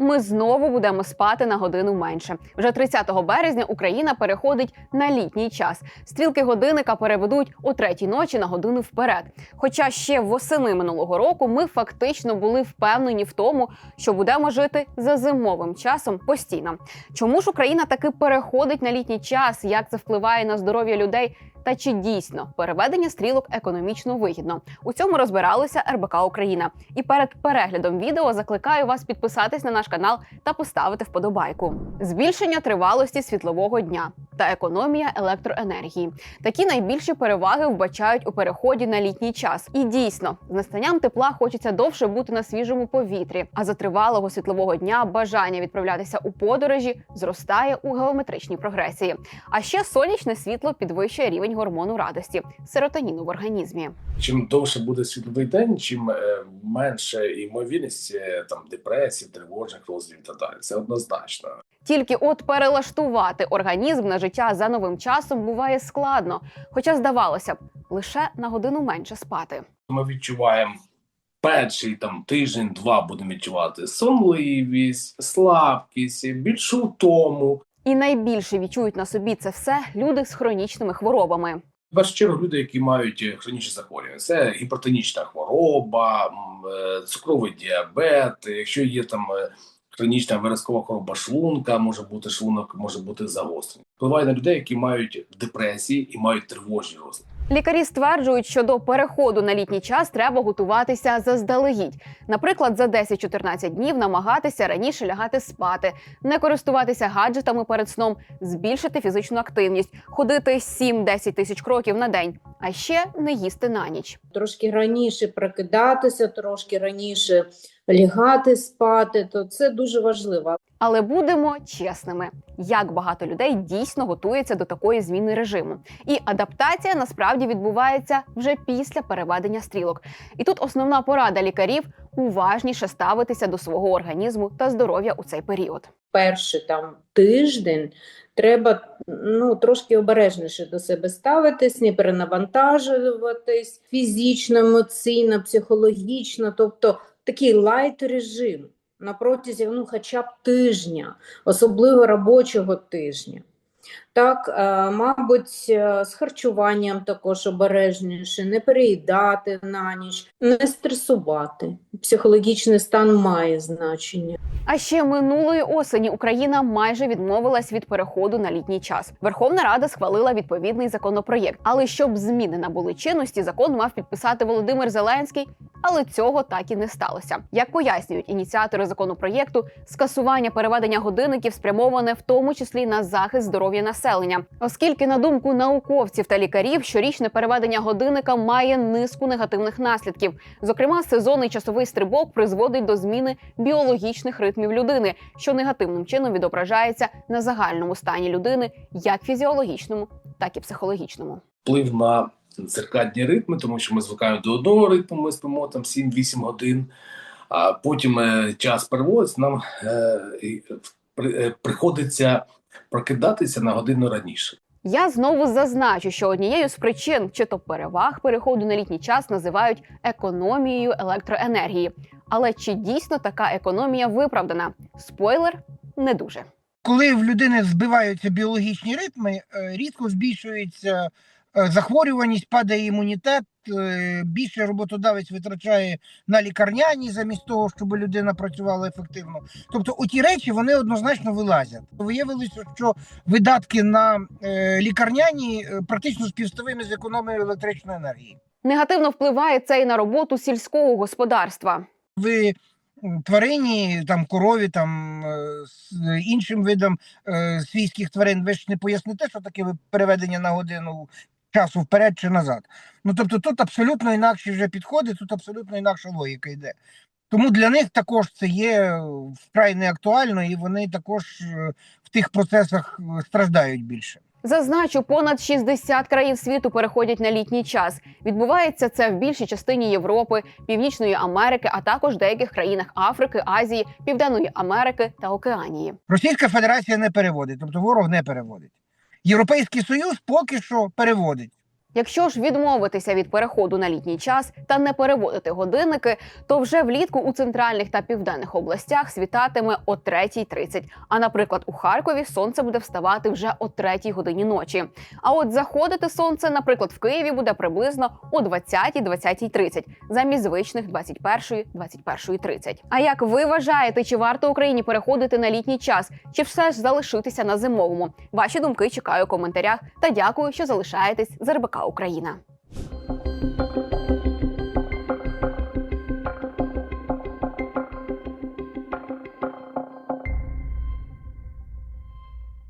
Ми знову будемо спати на годину менше. Вже 30 березня Україна переходить на літній час. Стрілки годинника переведуть о третій ночі на годину вперед. Хоча ще восени минулого року ми фактично були впевнені в тому, що будемо жити за зимовим часом постійно. Чому ж Україна таки переходить на літній час? Як це впливає на здоров'я людей? Та чи дійсно переведення стрілок економічно вигідно? У цьому розбиралися РБК Україна. І перед переглядом відео закликаю вас підписатись на наш канал та поставити вподобайку. Збільшення тривалості світлового дня та економія електроенергії. Такі найбільші переваги вбачають у переході на літній час. І дійсно, з настанням тепла хочеться довше бути на свіжому повітрі. А за тривалого світлового дня бажання відправлятися у подорожі зростає у геометричній прогресії. А ще сонячне світло підвищує рівень гормону радості серотоніну в організмі. Чим довше буде світловий день, чим е, менше ймовірність е, там депресії, тривожних розладів і так далі. Це однозначно. Тільки от перелаштувати організм на життя за новим часом буває складно, хоча здавалося б, лише на годину менше спати. Ми відчуваємо перший там тиждень-два будемо відчувати сонливість, слабкість, більшу втому. І найбільше відчують на собі це все люди з хронічними хворобами. Першу чергу люди, які мають е, хронічні захворювання, це гіпертонічна хвороба, е, цукровий діабет. Якщо є там е, хронічна виразкова хвороба шлунка, може бути шлунок, може бути загострений. Впливає на людей, які мають депресії і мають тривожні розлади. Лікарі стверджують, що до переходу на літній час треба готуватися заздалегідь. Наприклад, за 10-14 днів намагатися раніше лягати спати, не користуватися гаджетами перед сном, збільшити фізичну активність, ходити 7-10 тисяч кроків на день, а ще не їсти на ніч. трошки раніше прокидатися, трошки раніше лягати спати, то це дуже важливо. Але будемо чесними, як багато людей дійсно готується до такої зміни режиму. І адаптація насправді відбувається вже після переведення стрілок. І тут основна порада лікарів уважніше ставитися до свого організму та здоров'я у цей період. Перший там тиждень треба ну, трошки обережніше до себе ставитись, не перенавантажуватись фізично, емоційно, психологічно, тобто такий лайт режим на протязі ну, хоча б тижня, особливо робочого тижня. Так, е, мабуть, е, з харчуванням також обережніше, не переїдати на ніч, не стресувати. Психологічний стан має значення. А ще минулої осені Україна майже відмовилась від переходу на літній час. Верховна Рада схвалила відповідний законопроєкт. Але щоб зміни набули чинності, закон мав підписати Володимир Зеленський. Але цього так і не сталося. Як пояснюють ініціатори законопроєкту, скасування переведення годинників спрямоване в тому числі на захист здоров'я населення, оскільки, на думку науковців та лікарів, щорічне переведення годинника має низку негативних наслідків. Зокрема, сезонний часовий стрибок призводить до зміни біологічних ритмів людини, що негативним чином відображається на загальному стані людини, як фізіологічному, так і психологічному. Вплив на циркадні ритми, тому що ми звикаємо до одного ритму, ми спимо там 7-8 годин, а потім е, час переводиться, нам е, е, приходиться прокидатися на годину раніше. Я знову зазначу, що однією з причин чи то переваг переходу на літній час називають економією електроенергії. Але чи дійсно така економія виправдана? Спойлер не дуже. коли в людини збиваються біологічні ритми, рідко збільшується захворюваність, падає імунітет, е, більше роботодавець витрачає на лікарняні замість того, щоб людина працювала ефективно. Тобто, оті речі вони однозначно вилазять. Виявилося, що видатки на е, лікарняні е, практично співставимі з економією електричної енергії. Негативно впливає це і на роботу сільського господарства. ви тварині, там корові, там е, з іншим видам е, свійських тварин, ви ж не поясните, що таке переведення на годину часу вперед чи назад. Ну тобто тут абсолютно інакші вже підходи, тут абсолютно інакша логіка йде. Тому для них також це є вкрай неактуально, і вони також е, в тих процесах е, страждають більше. Зазначу, понад 60 країн світу переходять на літній час. Відбувається це в більшій частині Європи, Північної Америки, а також деяких країнах Африки, Азії, Південної Америки та Океанії. Російська Федерація не переводить, тобто ворог не переводить. Європейський Союз поки що переводить. Якщо ж відмовитися від переходу на літній час та не переводити годинники, то вже влітку у центральних та південних областях світатиме о 3.30. А наприклад, у Харкові сонце буде вставати вже о 3 годині ночі. А от заходити сонце, наприклад, в Києві буде приблизно о 20-20.30, замість звичних 21-21.30. А як ви вважаєте, чи варто Україні переходити на літній час, чи все ж залишитися на зимовому? Ваші думки чекаю у коментарях та дякую, що залишаєтесь з РБК Україна.